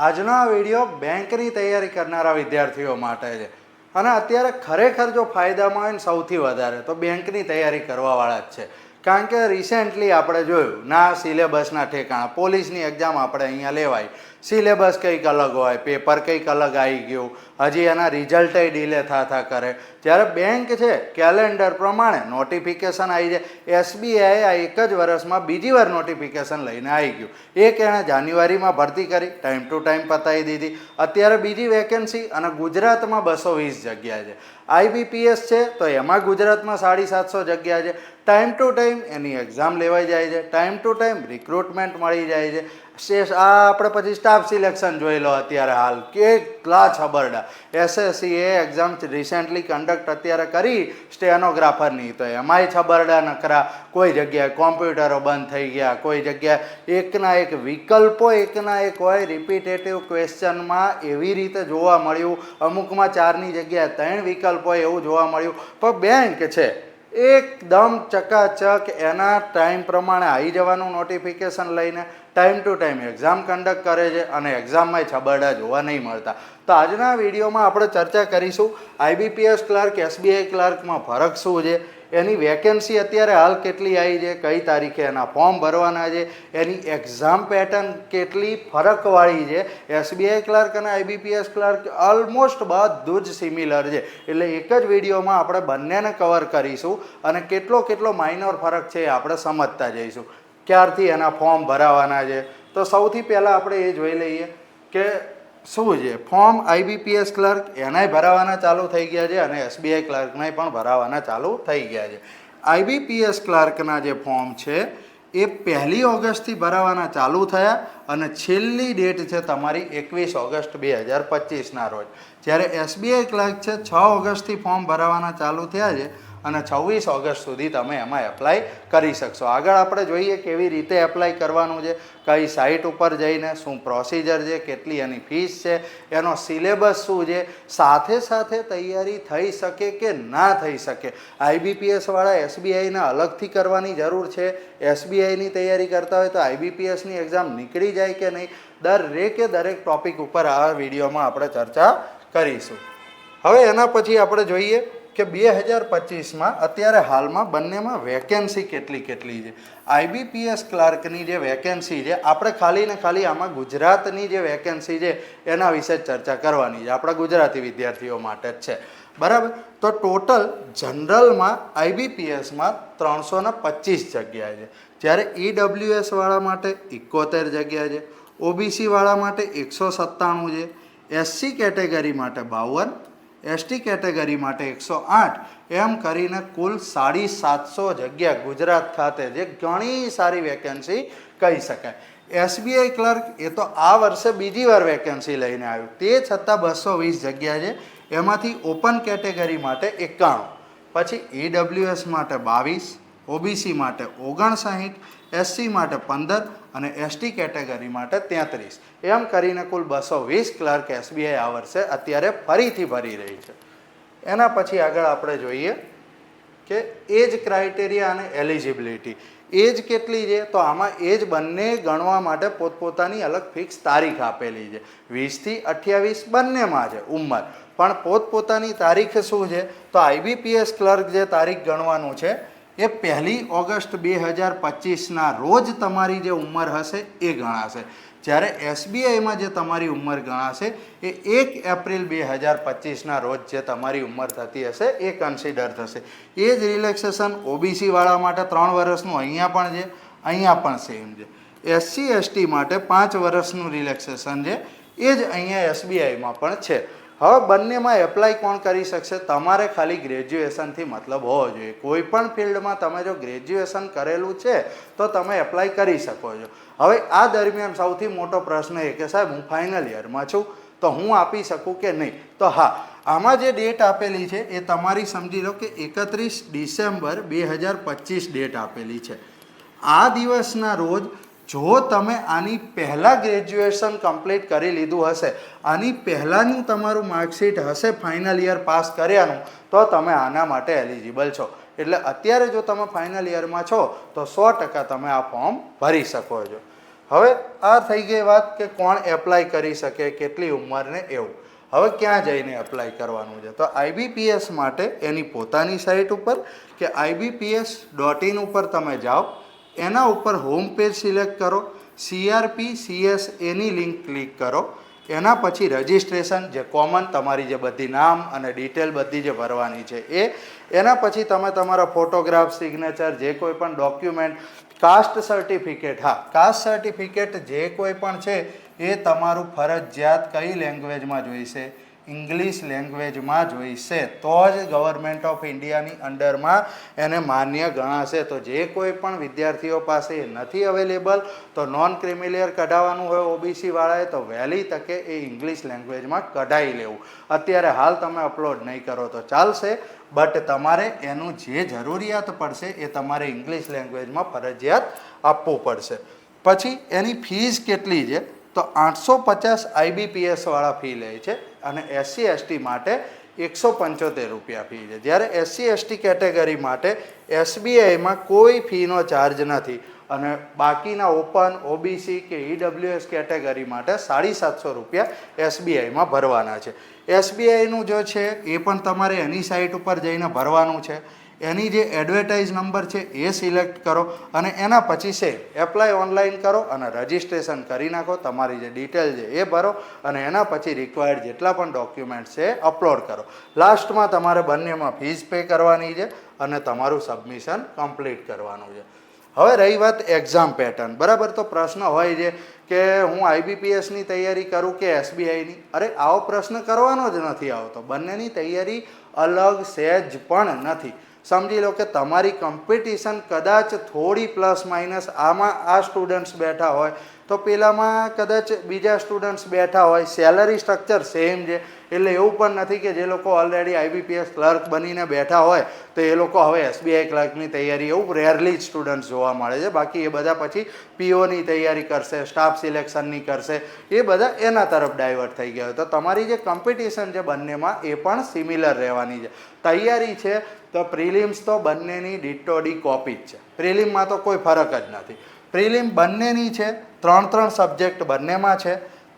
આજનો આ વીડિયો બેંકની તૈયારી કરનારા વિદ્યાર્થીઓ માટે છે. અને અત્યારે ખરેખર જો ફાયદામાં હોય ને સૌથી વધારે, તો બેંકની તૈયારી કરવાવાળા જ છે. કારણ કે રિસેન્ટલી આપણે જોયું, ના સિલેબસના ઠેકાણા. પોલીસની એક્ઝામ આપણે અહીંયા લેવાય. સિલેબસ કંઈક અલગ હોય પેપર કંઈક અલગ આવી ગયું. હજી એના રિઝલ્ટય ડીલે થા થા કરે. જ્યારે બેંક છે કેલેન્ડર પ્રમાણે નોટિફિકેશન આવી જાય. એસબીઆઈ આ એક જ વર્ષમાં બીજી વાર નોટિફિકેશન લઈને આવી ગયું. એક એણે જાન્યુઆરીમાં ભરતી કરી ટાઈમ ટુ ટાઈમ પતાવી દીધી. અત્યારે બીજી વેકેન્સી અને ગુજરાતમાં બસો વીસ જગ્યા છે. આઈબીપીએસ છે, તો એમાં ગુજરાતમાં સાડી સાતસો જગ્યા છે. ટાઈમ ટુ ટાઈમ એની એક્ઝામ લેવાઈ જાય છે. ટાઈમ ટુ ટાઈમ રિક્રુટમેન્ટ મળી જાય છે. શેષ આ આપણે પછી સ્ટાફ સિલેક્શન જોઈ લો અત્યારે હાલ. કેટલા છબરડા. એસએસસી એ એક્ઝામ રિસેન્ટલી કન્ડક્ટ અત્યારે કરી સ્ટેનોગ્રાફરની તો એમાંય છબરડા નખરા. કોઈ જગ્યાએ કોમ્પ્યુટરો બંધ થઈ ગયા, કોઈ જગ્યાએ એકના એક વિકલ્પો, એકના એક હોય રિપીટેટિવ ક્વેશ્ચનમાં એવી રીતે જોવા મળ્યું. અમુકમાં ચારની જગ્યાએ ત્રણ વિકલ્પ હોય એવું જોવા મળ્યું. પણ બેંક છે, એકદમ ચકાચક એના ટાઈમ પ્રમાણે આવી જવાનું નોટિફિકેશન લઈને time to time exam conduct કરે છે અને એક્ઝામમાં છબરડા જોવા નહીં મળતા. તો આજના વિડીયોમાં આપણે ચર્ચા કરીશું આઈબીપીએસ ક્લાર્ક એસબીઆઈ ક્લાર્કમાં ફરક શું છે, એની વેકેન્સી અત્યારે હાલ કેટલી આવી છે, કઈ તારીખે એના ફોર્મ ભરવાના છે, એની એક્ઝામ પેટર્ન કેટલી ફરકવાળી છે. એસબીઆઈ ક્લાર્ક અને આઈબીપીએસ ક્લાર્ક ઓલમોસ્ટ બધું જ સિમિલર છે. એટલે એક જ વિડીયોમાં આપણે બંનેને કવર કરીશું અને કેટલો કેટલો માઇનોર ફરક છે એ આપણે સમજતા જઈશું. ક્યારથી એના ફોર્મ ભરાવાના છે. તો સૌથી પહેલાં આપણે એ જોઈ લઈએ કે શું છે? ફોર્મ આઈબીપીએસ ક્લર્ક એનાય ભરાવાના ચાલુ થઈ ગયા છે અને એસબીઆઈ ક્લર્કનાય પણ ભરાવાના ચાલુ થઈ ગયા છે. આઈબીપીએસ ક્લર્કના જે ફોર્મ છે, એ પહેલી ઓગસ્ટથી ભરાવાના ચાલુ થયા અને છેલ્લી ડેટ છે તમારી એકવીસ ઓગસ્ટ બે હજાર પચીસના રોજ. જ્યારે એસબીઆઈ ક્લર્ક છે, છ ઓગસ્ટથી ફોર્મ ભરાવાના ચાલુ થયા છે અને છવ્વીસ ઓગસ્ટ સુધી તમે એમાં એપ્લાય કરી શકશો. આગળ આપણે જોઈએ કેવી રીતે એપ્લાય કરવાનું છે, કઈ સાઇટ ઉપર જઈને, શું પ્રોસિજર છે, કેટલી એની ફીસ છે, એનો સિલેબસ શું છે, સાથે સાથે તૈયારી થઈ શકે કે ના થઈ શકે. આઈબીપીએસવાળા એસબીઆઈને અલગથી કરવાની જરૂર છે. એસબીઆઈની તૈયારી કરતા હોય તો આઈબીપીએસની એક્ઝામ નીકળી જાય કે નહીં, દરેકે દરેક ટોપિક ઉપર આ વિડીયોમાં આપણે ચર્ચા કરીશું. હવે એના પછી આપણે જોઈએ કે બે હજાર પચીસમાં અત્યારે હાલમાં બંનેમાં વેકેન્સી કેટલી કેટલી છે? આઈબીપીએસ ક્લાર્કની જે વેકેન્સી છે, આપણે ખાલી ને ખાલી આમાં ગુજરાતની જે વેકેન્સી છે, એના વિશે ચર્ચા કરવાની છે. આપણા ગુજરાતી વિદ્યાર્થીઓ માટે જ છે. બરાબર? તો ટોટલ જનરલમાં આઈબીપીએસમાં ત્રણસો ને પચીસ જગ્યા છે. જ્યારે ઈડબ્લ્યુએસવાળા માટે એકોતેર જગ્યા છે. ઓબીસીવાળા માટે એકસો સત્તાણું છે. એસસી કેટેગરી માટે બાવન એસટી કેટેગરી માટે એકસો આઠ. એમ કરીને કુલ સાડી સાતસો જગ્યા ગુજરાત ખાતે જે ઘણી સારી વેકેન્સી કહી શકાય. એસબીઆઈ ક્લર્ક એ તો આ વર્ષે બીજી વાર વેકેન્સી લઈને આવ્યું. તે છતાં બસો વીસ જગ્યા છે. એમાંથી ઓપન કેટેગરી માટે એકાણું. પછી ઈડબ્લ્યુએસ માટે બાવીસ ઓબીસી માટે ઓગણસાઠ એસસી માટે પંદર અને એસટી કેટેગરી માટે તેત્રીસ. એમ કરીને કુલ બસો વીસ ક્લર્ક એસબીઆઈ આ વર્ષે અત્યારે ફરીથી ભરી રહી છે. એના પછી આગળ આપણે જોઈએ કે એજ ક્રાઇટેરિયા અને એલિજિબિલિટી એજ કેટલી છે? તો આમાં એજ બંને ગણવા માટે પોતપોતાની અલગ ફિક્સ તારીખ આપેલી છે. વીસથી અઠ્યાવીસ બંનેમાં છે, ઉંમર. પણ પોતપોતાની તારીખ શું છે? તો આઈબીપીએસ ક્લર્ક જે તારીખ ગણવાનું છે એ પહેલી ઓગસ્ટ બે હજાર પચીસના રોજ તમારી જે ઉંમર હશે એ ગણાશે. જ્યારે એસબીઆઈમાં જે તમારી ઉંમર ગણાશે, એ એક એપ્રિલ બે હજાર પચીસના રોજ જે તમારી ઉંમર થતી હશે, એ કન્સિડર થશે. એ જ રિલેક્સેશન ઓબીસીવાળા માટે ત્રણ વર્ષનું અહીંયા પણ છે, અહીંયા પણ સેમ છે. એસસી, એસટી માટે પાંચ વર્ષનું રિલેક્સેશન છે, એ જ અહીંયા એસબીઆઈમાં પણ છે. હવે બંનેમાં એપ્લાય કોણ કરી શકશે? તમારે ખાલી ગ્રેજ્યુએશનથી મતલબ હોવો જોઈએ. કોઈ પણ ફિલ્ડમાં તમે જો ગ્રેજ્યુએશન કરેલું છે, તો તમે એપ્લાય કરી શકો છો. હવે આ દરમિયાન સૌથી મોટો પ્રશ્ન એ કે સાહેબ, હું ફાઇનલ યરમાં છું, તો હું આપી શકું કે નહીં? તો હા, આમાં જે ડેટ આપેલી છે, એ તમારી સમજી લો કે એકત્રીસ ડિસેમ્બર બે હજાર પચીસ ડેટ આપેલી છે. આ દિવસના રોજ જો તમે આની પહેલાં ગ્રેજ્યુએશન કમ્પ્લીટ કરી લીધું હશે, આની પહેલાંનું તમારું માર્કશીટ હશે ફાઇનલ યર પાસ કર્યાનું, તો તમે આના માટે એલિજિબલ છો. એટલે અત્યારે જો તમે ફાઇનલ યરમાં છો, તો સો ટકા તમે આ ફોર્મ ભરી શકો છો. હવે આ થઈ ગઈ વાત કે કોણ એપ્લાય કરી શકે, કેટલી ઉંમરને એવું. હવે ક્યાં જઈને એપ્લાય કરવાનું છે? તો આઈબીપીએસ માટે એની પોતાની સાઇટ ઉપર કે આઈબીપીએસ ડોટ ઇન ઉપર તમે જાઓ. એના ઉપર હોમ પેજ સિલેક્ટ કરો સીઆરપી સીએસ એની લિંક ક્લિક કરો. એના પછી રજિસ્ટ્રેશન જે કોમન તમારી જે બધી નામ અને ડિટેલ બધી જે ભરવાની છે એ, એના પછી તમે તમારા ફોટોગ્રાફ સિગ્નેચર જે કોઈ પણ ડોક્યુમેન્ટ કાસ્ટ સર્ટિફિકેટ હા કાસ્ટ સર્ટિફિકેટ જે કોઈ પણ છે એ તમારું ફરજિયાત કઈ લેંગ્વેજમાં જોઈશે? ઇંગ્લિશ લેંગ્વેજમાં જોઈશે, તો જ ગવર્મેન્ટ ઓફ ઇન્ડિયાની અંડરમાં એને માન્ય ગણાશે. તો જે કોઈ પણ વિદ્યાર્થીઓ પાસે નથી અવેલેબલ તો નોન ક્રિમિલિયર કઢાવવાનું હોય ઓબીસી વાળાએ, તો વહેલી તકે એ ઇંગ્લિશ લેંગ્વેજમાં કઢાવી લેવું. અત્યારે હાલ તમે અપલોડ નહીં કરો તો ચાલશે બટ તમારે એનું જે જરૂરિયાત પડશે એ તમારે ઇંગ્લિશ લેંગ્વેજમાં ફરજિયાત આપવું પડશે. પછી એની ફીસ કેટલી છે? તો આઠસો પચાસ આઈબીપીએસવાળા ફી લે છે. અને એસસી, એસટી માટે એકસો પંચોતેર રૂપિયા ફી છે. જ્યારે એસસી, એસટી કેટેગરી માટે એસબીઆઈમાં કોઈ ફીનો ચાર્જ નથી અને બાકીના ઓપન, ઓબીસી કે ઈડબ્લ્યુએસ કેટેગરી માટે સાડી સાતસો રૂપિયા એસબીઆઈમાં ભરવાના છે. એસબીઆઈનું જો છે એ પણ તમારે એની સાઇટ ઉપર જઈને ભરવાનું છે. એની જે એડવર્ટાઇઝ નંબર છે એ સિલેક્ટ કરો અને એના પછી છે એપ્લાય ઓનલાઈન કરો અને રજિસ્ટ્રેશન કરી નાખો. તમારી જે ડિટેલ છે એ ભરો અને એના પછી રિક્વાયર્ડ જેટલા પણ ડોક્યુમેન્ટ છે અપલોડ કરો. લાસ્ટમાં તમારે બંનેમાં ફીસ પે કરવાની છે અને તમારું સબમિશન કમ્પ્લીટ કરવાનું છે. હવે રહી વાત એક્ઝામ પેટર્ન બરાબર? તો પ્રશ્ન હોય છે કે હું આઈબીપીએસની તૈયારી કરું કે એસબીઆઈની અરે, આવો પ્રશ્ન કરવાનો જ નથી આવતો. બંનેની તૈયારી અલગ સહેજ પણ નથી. સમજી લો કે તમારી કોમ્પિટિશન કદાચ થોડી પ્લસ માઇનસ આમાં આ સ્ટુડન્ટ્સ બેઠા હોય તો પેલામાં કદાચ બીજા સ્ટુડન્ટ્સ બેઠા હોય સેલરી સ્ટ્રક્ચર સેમ છે. એટલે એવું પણ નથી કે જે લોકો ઓલરેડી આઈબીપીએસ ક્લર્ક બનીને બેઠા હોય, તો એ લોકો હવે એસબીઆઈ ક્લર્કની તૈયારી, એવું રેરલી જ સ્ટુડન્ટ્સ જોવા મળે છે. બાકી એ બધા પછી પીઓની તૈયારી કરશે સ્ટાફ સિલેક્શનની કરશે. એ બધા એના તરફ ડાયવર્ટ થઈ ગયા તો તમારી જે કોમ્પિટિશન છે બંનેમાં એ પણ સિમિલર રહેવાની છે. તૈયારી છે, તો પ્રિલિમ્સ તો બંનેની ડિટોડી કોપી જ છે. પ્રિલિમમાં તો કોઈ ફરક જ નથી. પ્રિલિમ બંનેની છે, ત્રણ ત્રણ સબ્જેક્ટ બંનેમાં છે.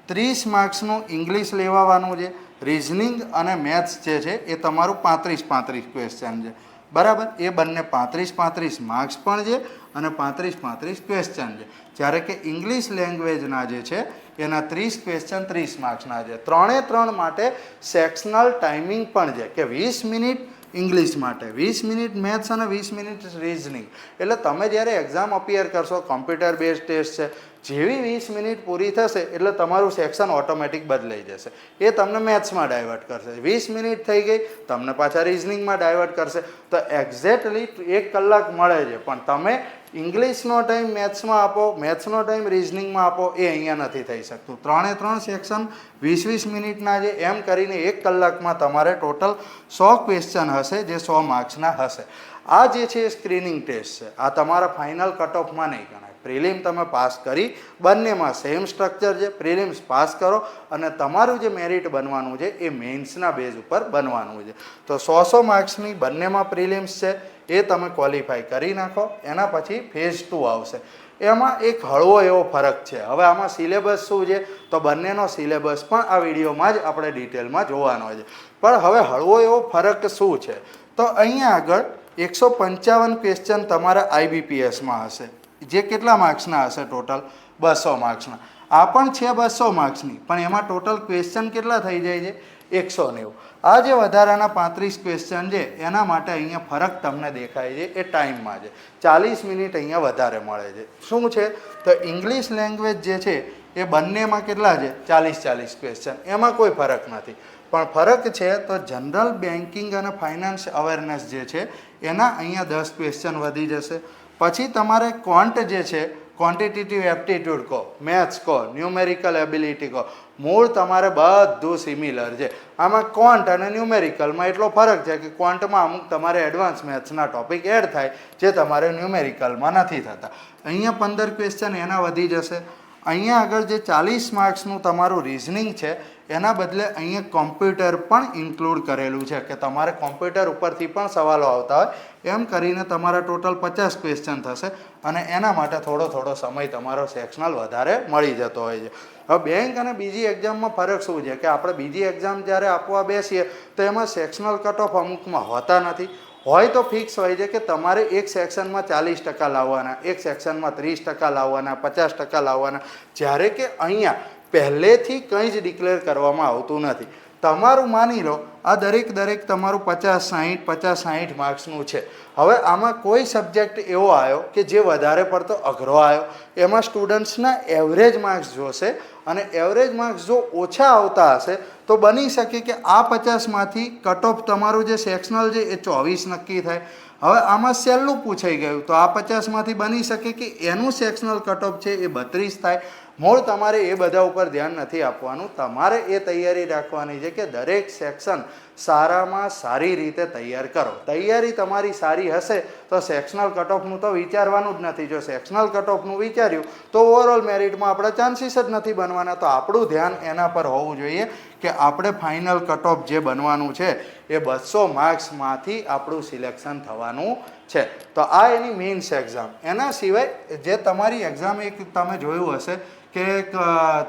ત્રીસ માર્ક્સનું ઇંગ્લિશ લેવાવાનું છે, રિઝનિંગ અને મેથ્સ જે છે એ તમારું પાંત્રીસ પાંત્રીસ ક્વેશ્ચન છે. બરાબર? એ બંને પાંત્રીસ પાંત્રીસ માર્ક્સ પણ છે અને પાંત્રીસ પાંત્રીસ ક્વેશ્ચન છે. જ્યારે કે ઇંગ્લિશ લેંગ્વેજના જે છે, એના ત્રીસ ક્વેશ્ચન ત્રીસ માર્ક્સના છે. ત્રણે ત્રણ માટે સેક્શનલ ટાઈમિંગ પણ છે કે વીસ મિનિટ ઇંગ્લિશ માટે. વીસ મિનિટ મેથ્સ અને વીસ મિનિટ રિઝનિંગ એટલે તમે જ્યારે એક્ઝામ અપિયર કરશો કોમ્પ્યુટર બેઝ ટેસ્ટ છે જેવી વીસ મિનિટ પૂરી થશે એટલે તમારું સેક્શન ઓટોમેટિક બદલાઈ જશે. એ તમને મેથ્સમાં ડાયવર્ટ કરશે. વીસ મિનિટ થઈ ગઈ, તમને પાછા રિઝનિંગમાં ડાયવર્ટ કરશે. તો એક્ઝેક્ટલી એક કલાક મળે છે, પણ તમે ઇંગ્લિશનો ટાઈમ મેથ્સમાં આપો, મેથ્સનો ટાઈમ રિઝનિંગમાં આપો, એ અહીંયા નથી થઈ શકતું. ત્રણે ત્રણ સેક્શન વીસ વીસ મિનિટના છે, એમ કરીને એક કલાકમાં તમારે ટોટલ સો ક્વેશ્ચન હશે, જે સો માર્ક્સના હશે. આ જે છે, એ સ્ક્રીનિંગ ટેસ્ટ છે. આ તમારા ફાઇનલ કટ ઓફમાં નહીં ગણાય. પ્રિલિમ તમે પાસ કરી, બંનેમાં સેમ સ્ટ્રક્ચર છે પ્રિલિમ્સ પાસ કરો અને તમારું જે મેરિટ બનવાનું છે એ મેન્સના બેઝ ઉપર બનવાનું છે. તો સો સો માર્ક્સની બંનેમાં પ્રિલિમ્સ છે, એ તમે ક્વોલિફાય કરી નાખો, એના પછી ફેઝ ટુ આવશે. એમાં એક હળવો એવો ફરક છે. હવે આમાં સિલેબસ શું છે? તો બંનેનો સિલેબસ પણ આ વિડીયોમાં જ આપણે ડિટેલમાં જોવાનો છે. પણ હવે હળવો એવો ફરક શું છે? તો અહીંયા આગળ એકસો પંચાવન ક્વેશ્ચન તમારા આઈબીપીએસમાં હશે. જે કેટલા માર્ક્સના હશે ટોટલ? બસો માર્ક્સના. આ પણ છે બસો માર્ક્સની, પણ એમાં ટોટલ ક્વેશ્ચન કેટલા થઈ જાય છે? એકસો નેવું. આ જે વધારાના પાંત્રીસ ક્વેશ્ચન છે, એના માટે અહીંયા ફરક તમને દેખાય છે, એ ટાઈમમાં છે. ચાલીસ મિનિટ અહીંયા વધારે મળે છે. શું છે? તો ઇંગ્લિશ લેંગ્વેજ જે છે, એ બંનેમાં કેટલા છે? ચાલીસ ચાલીસ ક્વેશ્ચન એમાં કોઈ ફરક નથી. પણ ફરક છે, તો જનરલ બેન્કિંગ અને ફાઇનાન્સ અવેરનેસ જે છે, એના અહીંયા દસ ક્વેશ્ચન વધી જશે. પછી તમારે ક્વોન્ટ જે છે ક્વોન્ટિટેટિવ એપ્ટિટ્યૂડ કહો મેથ્સ કહો ન્યુમેરિકલ એબિલિટી કહો, મૂળ તમારે બધું સિમિલર છે. આમાં ક્વોન્ટ અને ન્યુમેરિકલમાં એટલો ફરક છે કે ક્વોન્ટમાં અમુક તમારે એડવાન્સ મેથ્સના ટોપિક એડ થાય, જે તમારે ન્યુમેરિકલમાં નથી થતા. અહીંયા પંદર ક્વેશ્ચન એના વધી જશે. અહીંયા આગળ જે ચાલીસ માર્ક્સનું તમારું રિઝનિંગ છે એના બદલે અહીંયા કોમ્પ્યુટર પણ ઇન્ક્લુડ કરેલું છે કે તમારે કોમ્પ્યુટર ઉપરથી પણ સવાલો આવતા હોય. એમ કરીને તમારા ટોટલ પચાસ ક્વેશ્ચન થશે અને એના માટે થોડો થોડો સમય તમારો સેક્શનલ વધારે મળી જતો હોય છે. હવે બેંક અને બીજી એક્ઝામમાં ફરક શું છે? કે આપણે બીજી એક્ઝામ જ્યારે આપવા બેસીએ તો એમાં સેક્શનલ કટ ઓફ અમુકમાં હોતા નથી. હોય તો ફિક્સ હોય છે કે તમારે એક સેક્શનમાં ચાલીસ ટકા લાવવાના, એક સેક્શનમાં ત્રીસ ટકા લાવવાના, પચાસ ટકા લાવવાના. જ્યારે કે અહીંયા પહેલેથી કંઈ જ ડિક્લેર કરવામાં આવતું નથી. તમારું માની લો, આ દરેક દરેક તમારું પચાસ સાહીઠ પચાસ સાહીઠ માર્ક્સનું છે. હવે આમાં કોઈ સબ્જેક્ટ એવો આવ્યો કે જે વધારે પડતો અઘરો આવ્યો. એમાં સ્ટુડન્ટ્સના એવરેજ માર્ક્સ જોશે અને એવરેજ માર્ક્સ જો ઓછા આવતા હશે, તો બની શકે કે આ પચાસમાંથી કટ ઓફ તમારું જે સેક્શનલ છે એ ચોવીસ નક્કી થાય. હવે આમાં સહેલું પૂછાઈ ગયું, તો આ પચાસમાંથી બની શકે કે એનું સેક્શનલ કટ ઓફ છે એ બત્રીસ થાય. મૂળ તમારે એ બધા ઉપર ધ્યાન નથી આપવાનું. તમારે એ તૈયારી રાખવાની છે કે દરેક સેક્શન સારામાં સારી રીતે તૈયાર કરો. તૈયારી તમારી સારી હશે તો સેક્શનલ કટઓફનું તો વિચારવાનું જ નથી. જો સેક્શનલ કટઓફનું વિચાર્યું તો ઓવરઓલ મેરિટમાં આપણા ચાન્સીસ જ નથી બનવાના. તો આપણું ધ્યાન એના પર હોવું જોઈએ કે આપણે ફાઇનલ કટઓફ જે બનવાનું છે એ બસો માર્ક્સમાંથી આપણું સિલેક્શન થવાનું છે. તો આ એની મેઇન્સ એક્ઝામ એના સિવાય જે તમારી એક્ઝામ એક તમે જોયું હશે કે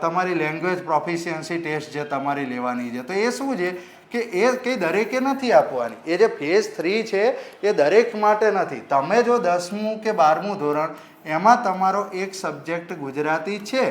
તમારી લેંગ્વેજ પ્રોફિશિયન્સી ટેસ્ટ જે તમારી લેવાની છે. તો એ શું છે કે એ કંઈ દરેકે નથી આપવાની. એ જે ફેઝ થ્રી છે એ દરેક માટે નથી. તમે જો દસમું કે બારમું ધોરણ એમાં તમારો એક સબ્જેક્ટ ગુજરાતી છે,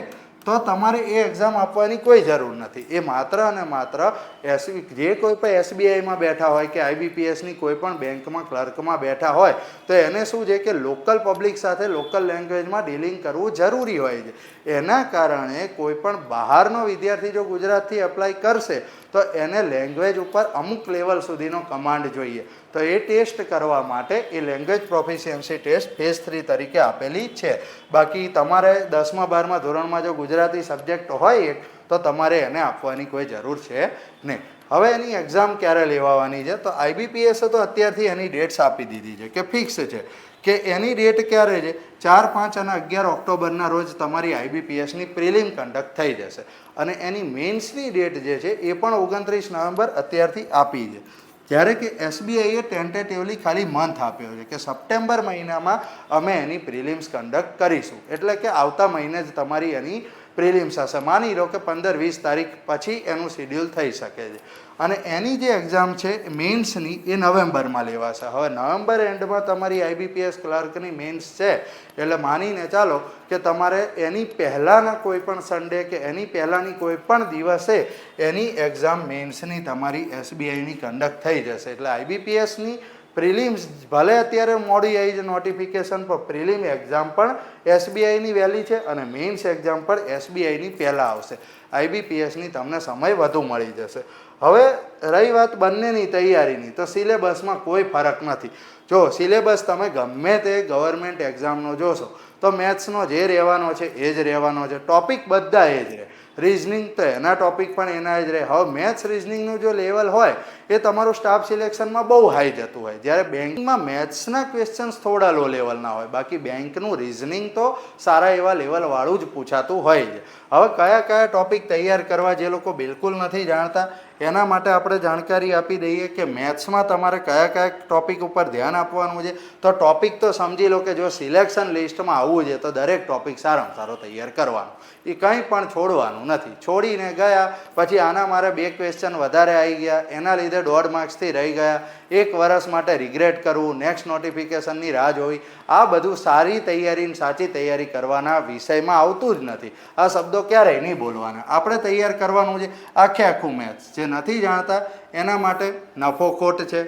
તો તમારે એ એક્ઝામ આપવાની કોઈ જરૂર નથી. એ માત્ર અને માત્ર એસ, જે કોઈ પણ એસબીઆઈમાં બેઠા હોય કે આઈબીપીએસની કોઈ પણ બેંકમાં, ક્લર્કમાં બેઠા હોય, તો એને શું છે કે લોકલ પબ્લિક સાથે લોકલ લેંગ્વેજમાં ડીલિંગ કરવું જરૂરી હોય છે. એના કારણે કોઈ પણ બહારનો વિદ્યાર્થી જો ગુજરાતથી એપ્લાય કરશે, તો એને લેંગ્વેજ ઉપર અમુક લેવલ સુધીનો કમાન્ડ જોઈએ. તો એ ટેસ્ટ કરવા માટે એ language proficiency test phase three તરીકે આપેલી છે. બાકી તમારે દસમા, બારમા ધોરણમાં જો ગુજરાતી સબ્જેક્ટ હોય, તો તમારે એને આપવાની કોઈ જરૂર છે નહીં. હવે એની એક્ઝામ ક્યારે લેવાવાની છે? તો આઈબીપીએસે તો અત્યારથી એની ડેટ્સ આપી દીધી છે, કે ફિક્સ છે. કે એની ડેટ ક્યારે છે? ચાર, પાંચ અને અગિયાર ઓક્ટોબરના રોજ તમારી આઈબીપીએસની પ્રિલિમ કન્ડક્ટ થઈ જશે. અને એની મેન્સની ડેટ જે છે, એ પણ ઓગણત્રીસ નવેમ્બર અત્યારથી આપી છે. જ્યારે કે એસબીઆઈએ ટેન્ટેટિવલી ખાલી મંથ આપ્યો છે કે સપ્ટેમ્બર મહિનામાં અમે એની પ્રિલિમ્સ કન્ડક્ટ કરીશું. એટલે કે આવતા મહિને જ તમારી એની પ્રિલિમ્સ હશે માની લો કે પંદર, વીસ તારીખ પછી એનું શિડ્યુલ થઈ શકે છે. અને એની જે એક્ઝામ છે મેન્સની એ નવેમ્બરમાં લેવાશે. હવે નવેમ્બર એન્ડમાં તમારી આઈબીપીએસ ક્લાર્કની મેન્સ છે. એટલે માનીને ચાલો કે તમારે એની પહેલાંના કોઈ પણ સન્ડે કે એની પહેલાંની કોઈ પણ દિવસે એની એક્ઝામ મેન્સની તમારી એસબીઆઈની કન્ડક્ટ થઈ જશે. એટલે આઈબીપીએસની પ્રિલિમ્સ ભલે અત્યારે મોડી આવી છે નોટિફિકેશન પર, પ્રિલિમ એક્ઝામ પણ એસબીઆઈની વહેલી છે અને મેઇન્સ એક્ઝામ પણ એસબીઆઈની પહેલાં આવશે. આઈબીપીએસની તમને સમય વધુ મળી જશે. હવે રહી વાત બંનેની તૈયારીની, તો સિલેબસમાં કોઈ ફરક નથી. જો સિલેબસ તમે ગમે તે ગવર્મેન્ટ એક્ઝામનો જોશો, તો મેથ્સનો જે રહેવાનો છે એ જ રહેવાનો છે. ટોપિક બધા એ જ રહે. રિઝનિંગ તો એના ટોપિક પણ એના જ રહે. હવે મેથ્સ રિઝનિંગનું જો લેવલ હોય એ તમારું સ્ટાફ સિલેક્શનમાં બહુ હાઈ જતું હોય. જ્યારે બેંકમાં મેથ્સના ક્વેશ્ચન્સ થોડા લો લેવલના હોય. બાકી બેંકનું રિઝનિંગ તો સારા એવા લેવલવાળું જ પૂછાતું હોય છે. હવે કયા કયા ટોપિક તૈયાર કરવા જે લોકો બિલકુલ નથી જાણતા, એના માટે આપણે જાણકારી આપી દઈએ કે મેથ્સમાં તમારે કયા કયા ટોપિક ઉપર ધ્યાન આપવાનું છે. તો ટોપિક તો સમજી લો કે જો સિલેક્શન લિસ્ટમાં આવવું છે, તો દરેક ટોપિક સારામાં સારો તૈયાર કરવાનો. એ કંઈ પણ છોડવાનું નથી. છોડીને ગયા, પછી આના મારે બે ક્વેશ્ચન વધારે આવી ગયા. એના લીધે દોઢ માર્ક્સથી રહી ગયા. એક વર્ષ માટે રિગ્રેટ કરવું નેક્સ્ટ નોટિફિકેશનની રાહ જોવી. આ બધું સારી તૈયારીની સાચી તૈયારી કરવાના વિષયમાં આવતું જ નથી. આ શબ્દો ક્યારેય નહીં બોલવાના. આપણે તૈયાર કરવાનું છે આખે આખું મેથ્સ જે નથી જાણતા એના માટે નફો ખોટ છે,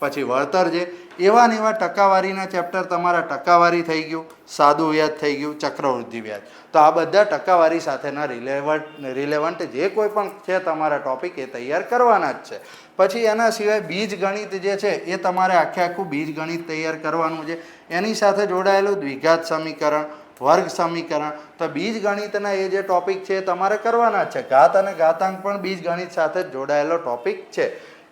પછી વળતર છે. એવા ને એવા ટકાવારીના ચેપ્ટર તમારા ટકાવારી થઈ ગયું, સાદું વ્યાજ થઈ ગયું, ચક્રવૃદ્ધિ વ્યાજ. તો આ બધા ટકાવારી સાથેના રિલેવન્ટ રિલેવન્ટ જે કોઈ પણ છે તમારા ટોપિક એ તૈયાર કરવાના જ છે. પછી એના સિવાય બીજ ગણિત જે છે, એ તમારે આખે આખું બીજ ગણિત તૈયાર કરવાનું છે. એની સાથે જોડાયેલું દ્વિઘાત સમીકરણ, વર્ગ સમીકરણ. તો બીજ ગણિતના એ જે ટોપિક છે, એ તમારે કરવાના છે. ઘાત અને ઘાતાંક પણ બીજ ગણિત સાથે જોડાયેલો ટોપિક છે.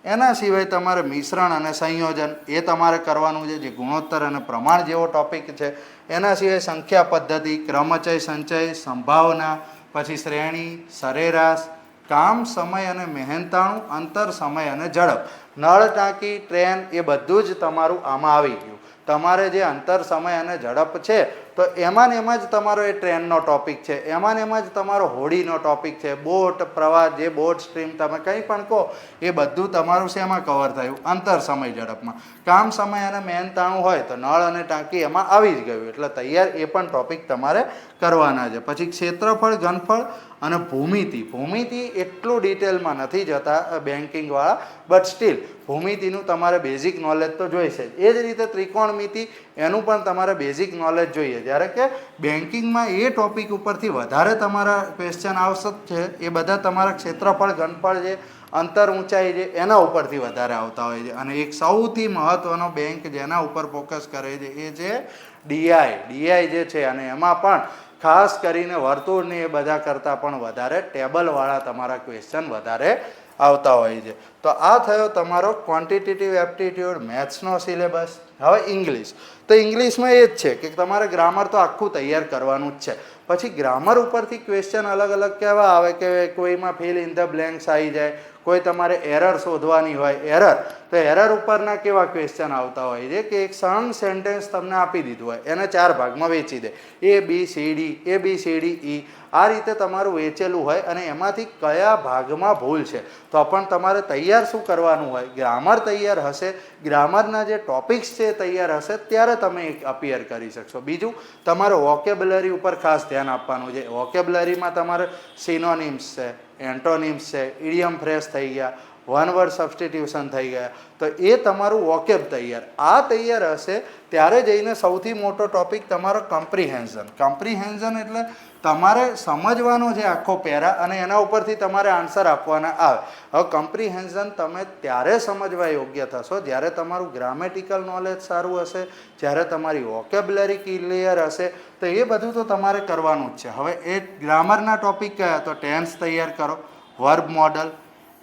એના સિવાય તમારે મિશ્રણ અને સંયોજન, એ તમારે કરવાનું છે. જે ગુણોત્તર અને પ્રમાણ જેવો ટોપિક છે, એના સિવાય સંખ્યા પદ્ધતિ, ક્રમચય સંચય, સંભાવના, પછી શ્રેણી, સરેરાશ કામ સમય અને મહેનતાણું, અંતર સમય અને ઝડપ. નળ ટાંકી, ટ્રેન એ બધું જ તમારું આમાં આવી ગયું. તમારે જે અંતર સમય અને ઝડપ છે, તો એમાં ને એમાં જ તમારો એ ટ્રેનનો ટોપિક છે. એમાં ને એમાં જ તમારો હોડીનો ટોપિક છે. બોટ, પ્રવાહ, જે બોટ સ્ટ્રીમ તમે કંઈ પણ કહો, એ બધું તમારું શેમાં કવર થયું? અંતર સમય ઝડપમાં. કામ સમય અને મહેનતાણું હોય તો નળ અને ટાંકી એમાં આવી જ ગયું. એટલે તૈયાર એ પણ ટોપિક તમારે કરવાના છે. પછી ક્ષેત્રફળ ઘનફળ અને ભૂમિતિ. ભૂમિતિ એટલું ડિટેલમાં નથી જતા બેન્કિંગવાળા બટ સ્ટીલ ભૂમિતિનું તમારે બેઝિક નોલેજ તો જોઈશે એ જ રીતે ત્રિકોણમિતિ, એનું પણ તમારે બેઝિક નોલેજ જોઈએ. જ્યારે કે બેન્કિંગમાં એ ટોપિક ઉપરથી વધારે તમારા ક્વેશ્ચન આવશે છે. એ બધા તમારા ક્ષેત્રફળ ઘનફળ જે અંતર ઊંચાઈ છે એના ઉપરથી વધારે આવતા હોય છે. અને એક સૌથી મહત્ત્વનો બેંક જેના ઉપર ફોકસ કરે છે એ છે ડીઆઈ ડીઆઈ જે છે અને એમાં પણ ખાસ કરીને વર્તુળની એ બધા કરતાં પણ વધારે ટેબલવાળા તમારા ક્વેશ્ચન વધારે આવતા હોય છે. તો આ થયો તમારો ક્વોન્ટિટેટિવ એપ્ટિટ્યૂડ મેથ્સનો સિલેબસ હવે ઇંગ્લિશ તો ઇંગ્લિશમાં એ જ છે કે તમારે ગ્રામર તો આખું તૈયાર કરવાનું જ છે. પછી ગ્રામર ઉપરથી ક્વેશ્ચન અલગ અલગ કેવા આવે કે કોઈમાં ફિલ ઇન ધ બ્લેન્ક્સ આવી જાય કોઈ તમારે એરર શોધવાની હોય એરર તો એરર ઉપરના કેવા ક્વેશ્ચન આવતા હોય? છે કે એક સણ સેન્ટેન્સ તમને આપી દીધું હોય, એને ચાર ભાગમાં વેચી દે. A B C D A B C D E આ રીતે તમારું વેચેલું હોય અને એમાંથી કયા ભાગમાં ભૂલ છે? તો પણ તમારે તૈયાર શું કરવાનું હોય? ગ્રામર તૈયાર હશે. ગ્રામરના જે ટોપિક્સ છે તૈયાર હશે. ત્યારે તમે એક અપિયર કરી શકશો. બીજું, તમારે વોકેબ્યુલરી ઉપર ખાસ ધ્યાન આપવાનું છે. વોકેબ્યુલરીમાં તમારે સિનોનિમ્સ છે. એન્ટોનિમ્સ છે ઇડિયમ ફ્રેશ થઈ ગયા. વન વર્ડ સબસ્ટિટ્યુશન થઈ ગયા. તો એ તમારું વોકેબ તૈયાર. આ તૈયાર હશે ત્યારે જઈને સૌથી મોટો ટોપિક તમારો કમ્પ્રિહેન્ઝન કમ્પ્રિહેન્ઝન એટલે તમારે સમજવાનો છે આખો પેરા અને એના ઉપરથી તમારે આન્સર આપવાના આવે. હવે કમ્પ્રિહેન્ઝન તમે ત્યારે સમજવા યોગ્ય થશો જ્યારે તમારું ગ્રામેટિકલ નોલેજ સારું હશે, જ્યારે તમારી વોકેબ્યુલરી ક્લિયર હશે. તો એ બધું તો તમારે કરવાનું જ છે. હવે એ ગ્રામરના ટોપિક કયા? તો ટેન્સ તૈયાર કરો. વર્બ મોડલ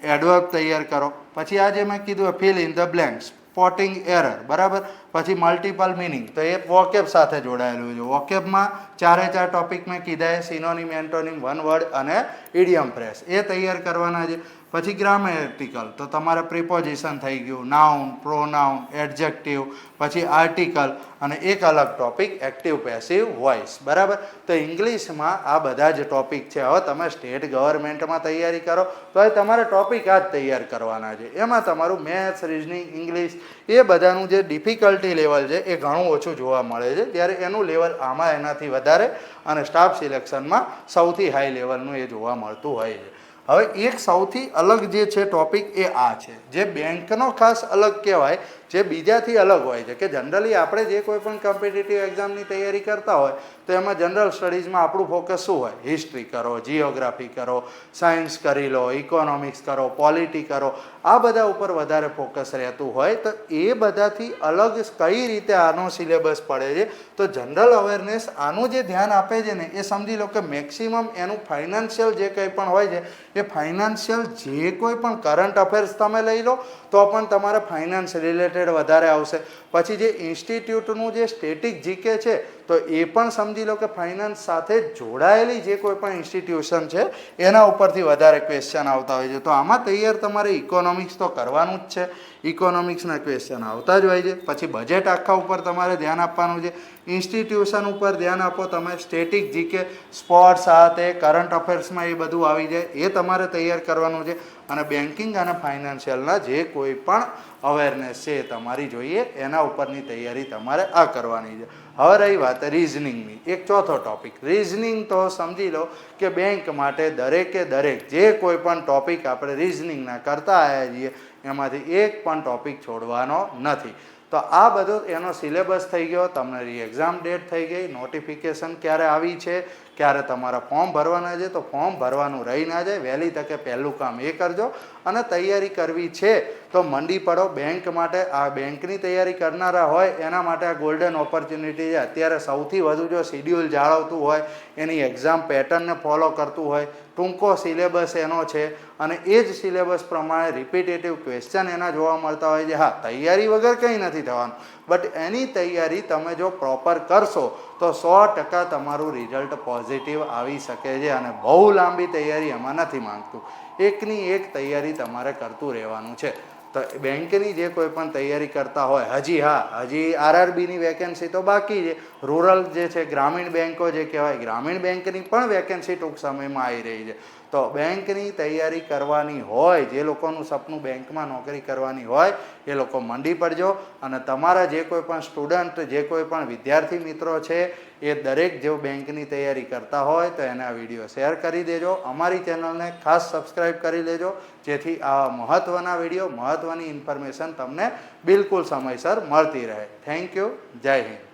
એડવર્બ તૈયાર કરો. પછી આ જે મેં કીધું fill in the blanks spotting error બરાબર? પછી મલ્ટિપલ મિનિંગ તો એ વોકેબ સાથે જોડાયેલું છે. વોકેબમાં ચારે ચાર ટોપિક મેં કીધા છે. સિનોનિમ એન્ટોનિમ વન વર્ડ અને ઇડિયમ ફ્રેશ એ તૈયાર કરવાના છે. પછી ગ્રામેટિકલ તો તમારે પ્રિપોઝિશન થઈ ગયું. નાઉન પ્રોનાઉન એડજેક્ટિવ પછી આર્ટિકલ અને એક અલગ ટોપિક એક્ટિવ પેસિવ વોઇસ બરાબર? તો ઇંગ્લિશમાં આ બધા જ ટોપિક છે. હવે તમે સ્ટેટ ગવર્મેન્ટમાં તૈયારી કરો, તો એ તમારે ટોપિક આ જ તૈયાર કરવાના છે. એમાં તમારું મેથ્સ રિઝનિંગ ઇંગ્લિશ એ બધાનું જે ડિફિકલ્ટી લેવલ છે એ ઘણું ઓછું જોવા મળે છે. ત્યારે એનું લેવલ આમાં એનાથી વધારે અને સ્ટાફ સિલેક્શનમાં સૌથી હાઈ લેવલનું એ જોવા મળતું હોય છે. હવે એક સૌથી અલગ જે છે ટોપિક એ આ છે. જે બેંકનો ખાસ અલગ કહેવાય જે બીજાથી અલગ હોય છે, કે જનરલી આપણે જે કોઈ પણ કોમ્પિટિટિવ એક્ઝામની તૈયારી કરતા હોય, તો એમાં જનરલ સ્ટડીઝમાં આપણું ફોકસ શું હોય? હિસ્ટ્રી કરો જિયોગ્રાફી કરો સાયન્સ કરી લો ઇકોનોમિક્સ કરો પોલિટી કરો, આ બધા ઉપર વધારે ફોકસ રહેતું હોય, તો એ બધાથી અલગ કઈ રીતે આનો સિલેબસ પડે છે? તો જનરલ અવેરનેસ આનું જે ધ્યાન આપે છે ને, એ સમજી લો કે મેક્સિમમ એનું ફાઇનાન્શિયલ જે કંઈ પણ હોય છે, એ ફાઇનાન્શિયલ જે કોઈ પણ કરંટ અફેર્સ તમે લઈ લો, તો પણ તમારે ફાઇનાન્સ રિલેટેડ વધારે આવશે. પછી જે ઇન્સ્ટિટ્યૂટનું જે સ્ટેટિક જીકે છે, તો એ પણ સમજી લો કે ફાઇનાન્સ સાથે જોડાયેલી જે કોઈ પણ ઇન્સ્ટિટ્યુશન છે, એના ઉપરથી વધારે ક્વેશ્ચન આવતા હોય છે. તો આમાં તૈયાર તમારે ઇકોનોમિક્સ તો કરવાનું જ છે. ઇકોનોમિક્સના ક્વેશ્ચન આવતા જ હોય છે. પછી બજેટ આખા ઉપર તમારે ધ્યાન આપવાનું છે. ઇન્સ્ટિટ્યુશન ઉપર ધ્યાન આપો, તમે સ્ટેટિક જીકે સ્પોર્ટ્સ આ તે કરંટ અફેર્સમાં એ બધું આવી જાય, એ તમારે તૈયાર કરવાનું છે. અને બેન્કિંગ અને ફાઇનાન્શિયલના જે કોઈ પણ અવેરનેસ છે તમારી જોઈએ, એના ઉપરની તૈયારી તમારે આ કરવાની છે. હવે રહી વાત રિઝનિંગની એક ચોથો ટોપિક રિઝનિંગ તો સમજી લો કે બેંક માટે દરેકે દરેક જે કોઈ પણ ટોપિક આપણે રિઝનિંગના કરતા આવ્યા છીએ, એમાંથી એક પણ ટોપિક છોડવાનો નથી. તો આ બધું એનો સિલેબસ થઈ ગયો, તમારી એક્ઝામ ડેટ થઈ ગઈ નોટિફિકેશન ક્યારે આવી છે, ક્યારે તમારા ફોર્મ ભરવાના છે, તો ફોર્મ ભરવાનું રહી ના જાય, વહેલી તકે પહેલું કામ એ કરજો અને તૈયારી કરવી છે. તો મંડી પડો બેંક માટે આ બેંકની તૈયારી કરનારા હોય, એના માટે આ ગોલ્ડન ઓપોર્ચ્યુનિટી છે. અત્યારે સૌથી વધુ જો શિડ્યુલ જાળવતું હોય, એની એક્ઝામ પેટર્નને ફોલો કરતું હોય, ટૂંકો સિલેબસ એનો છે અને એ જ સિલેબસ પ્રમાણે રિપીટેટિવ ક્વેશ્ચન એના જોવા મળતા હોય છે. હા, તૈયારી વગર કંઈ નથી થવાનું. બટ એની તૈયારી તમે જો પ્રોપર કરશો, તો સો ટકા તમારું રિઝલ્ટ પોઝિટિવ આવી શકે છે અને બહુ લાંબી તૈયારી એમાં નથી માંગતું. એકની એક તૈયારી તમારે કરતું રહેવાનું છે. તો, બેંકની જે કોઈ પણ તૈયારી કરતા હોય, હજી હા, હજી આરઆરબીની વેકેન્સી તો બાકી છે. રૂરલ જે છે, ગ્રામીણ બેંકો જે કહેવાય, ગ્રામીણ બેંકની પણ વેકેન્સી ટૂંક સમયમાં આવી રહી છે. તો બેંકની તૈયારી કરવાની હોય, જે લોકોનું સપનું બેંકમાં નોકરી કરવાની હોય, એ લોકો મંડી પડજો. અને તમારા જે કોઈ પણ સ્ટુડન્ટ, જે કોઈ પણ વિદ્યાર્થી મિત્રો છે, એ દરેક જેઓ બેંકની તૈયારી કરતા હોય, તો એને આ વીડિયો શેર કરી દેજો. અમારી ચેનલને ખાસ સબસ્ક્રાઈબ કરી લેજો, જેથી આવા મહત્ત્વના વીડિયો મહત્ત્વની ઇન્ફોર્મેશન તમને બિલકુલ સમયસર મળતી રહે. Thank you. જય હિન્દ.